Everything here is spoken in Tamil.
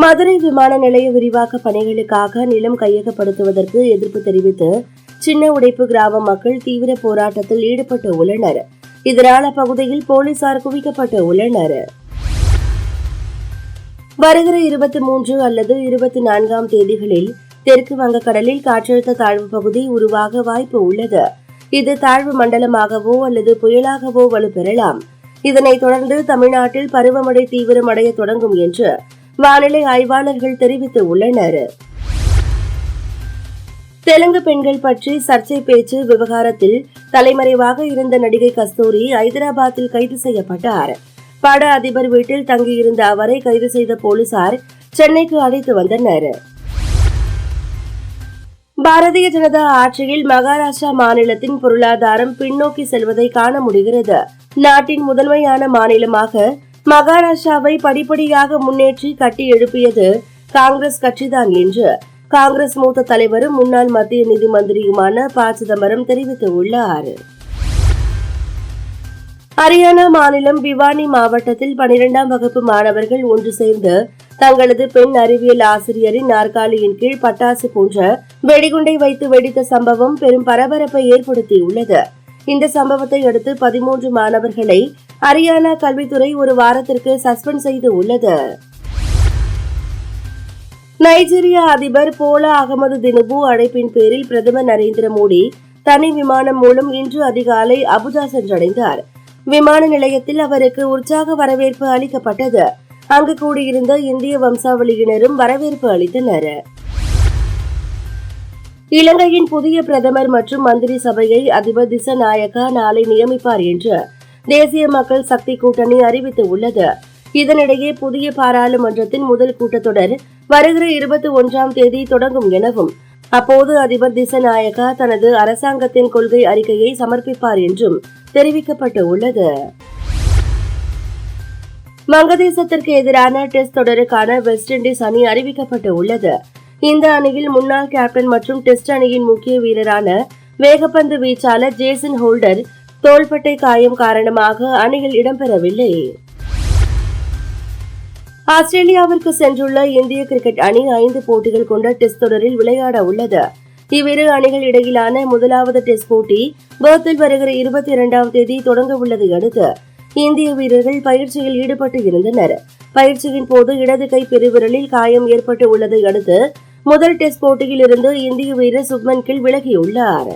மதுரை விமான நிலைய விரிவாக்க பணிகளுக்காக நிலம் கையகப்படுத்துவதற்கு எதிர்ப்பு தெரிவித்து சின்ன உடைப்பு கிராம மக்கள் தீவிர போராட்டத்தில் ஈடுபட்டு உள்ளனர். இதனால் அப்பகுதியில் போலீசார் குவிக்கப்பட்டு உள்ளனர். வருகிற இருபத்தி மூன்று அல்லது இருபத்தி நான்காம் தேதிகளில் தெற்கு வங்கக்கடலில் காற்றழுத்த தாழ்வு பகுதி உருவாக வாய்ப்பு உள்ளது. இது தாழ்வு மண்டலமாகவோ அல்லது புயலாகவோ வலுப்பெறலாம். இதனைத் தொடர்ந்து தமிழ்நாட்டில் பருவமழை தீவிரமடைய தொடங்கும் என்று வானிலை ஆய்வாளர்கள் தெரிவித்துள்ளனர் தெலுங்கு பெண்கள் பற்றி சர்ச்சை பேச்சு விவகாரத்தில் தலைமறைவாக இருந்த நடிகை கஸ்தூரி ஐதராபாத்தில் கைது செய்யப்பட்டார். பட அதிபர் வீட்டில் தங்கியிருந்த அவரை கைது செய்த போலீசார் சென்னைக்கு அழைத்து வந்தனர். பாரதிய ஜனதா ஆட்சியில் மகாராஷ்டிரா மாநிலத்தின் பொருளாதாரம் பின்னோக்கி செல்வதை காண முடிகிறது. நாட்டின் முதன்மையான மாநிலமாக மகாராஷ்டிராவை படிப்படியாக முன்னேற்றி கட்டி எழுப்பியது காங்கிரஸ் கட்சிதான் என்று காங்கிரஸ் மூத்த தலைவரும் முன்னாள் மத்திய நிதி மந்திரியுமான ப. சிதம்பரம் தெரிவித்துள்ளார். ஹரியானா மாநிலம் பிவானி மாவட்டத்தில் பனிரெண்டாம் வகுப்பு மாணவர்கள் ஒன்று சேர்ந்து தங்களது பெண் அறிவியல் ஆசிரியரின் நாற்காலியின் கீழ் பட்டாசு போன்ற வெடிகுண்டை வைத்து வெடித்த சம்பவம் பெரும் பரபரப்பை ஏற்படுத்தியுள்ளது. இந்த சம்பவத்தை அடுத்து பதிமூன்று மாணவர்களை ஹரியானா கல்வித்துறை ஒரு வாரத்திற்கு சஸ்பெண்ட் செய்து உள்ளது. நைஜீரியா அதிபர் போலா அகமது தினுபு அழைப்பின் பேரில் பிரதமர் நரேந்திர மோடி தனி விமானம் மூலம் இன்று அதிகாலை அபுஜா சென்றடைந்தார். விமான நிலையத்தில் அவருக்கு உற்சாக வரவேற்பு அளிக்கப்பட்டது. அங்கு கூடியிருந்த இந்திய வம்சாவளியினரும் வரவேற்பு அளித்தனர். இலங்கையின் புதிய பிரதமர் மற்றும் மந்திரி சபையை அதிபர் திசநாயக்கா நாளை நியமிப்பார் என்று தேசிய மக்கள் சக்தி கூட்டணி அறிவித்துள்ளது. இதனிடையே புதிய பாராளுமன்றத்தின் முதல் கூட்டத்தொடர் வருகிற இருபத்தி ஒன்றாம் தேதி தொடங்கும் எனவும் அப்போது அதிபர் திசநாயக்கா தனது அரசாங்கத்தின் கொள்கை அறிக்கையை சமர்ப்பிப்பார் என்றும் தெரிவிக்கப்பட்டு உள்ளது வங்கதேசத்திற்கு எதிரான டெஸ்ட் தொடருக்கான வெஸ்ட் இண்டீஸ் அணி அறிவிக்கப்பட்டு உள்ளது இந்த அணியில் முன்னாள் கேப்டன் மற்றும் டெஸ்ட் அணியின் முக்கிய வீரரான வேகப்பந்து வீச்சாளர் ஜேசன் ஹோல்டர் தோள்பட்டை காயம் காரணமாக அணியில் இடம்பெறவில்லை. ஆஸ்திரேலியாவிற்கு சென்றுள்ள இந்திய கிரிக்கெட் அணி ஐந்து போட்டிகள் கொண்ட டெஸ்ட் தொடரில் விளையாட உள்ளது. இவ்விரு அணிகள் இடையிலான முதலாவது டெஸ்ட் போட்டி பர்த்தில் வருகிற இருபத்தி இரண்டாம் தேதி தொடங்க உள்ளதை அடுத்து இந்திய வீரர்கள் பயிற்சியில் ஈடுபட்டு இருந்தனர். பயிற்சியின் போது இடது கை பெருவிரலில் காயம் ஏற்பட்டு உள்ளதை அடுத்து முதல் டெஸ்ட் போட்டியில் இருந்து இந்திய வீரர் சுப்மன் கில் விலகியுள்ளார்.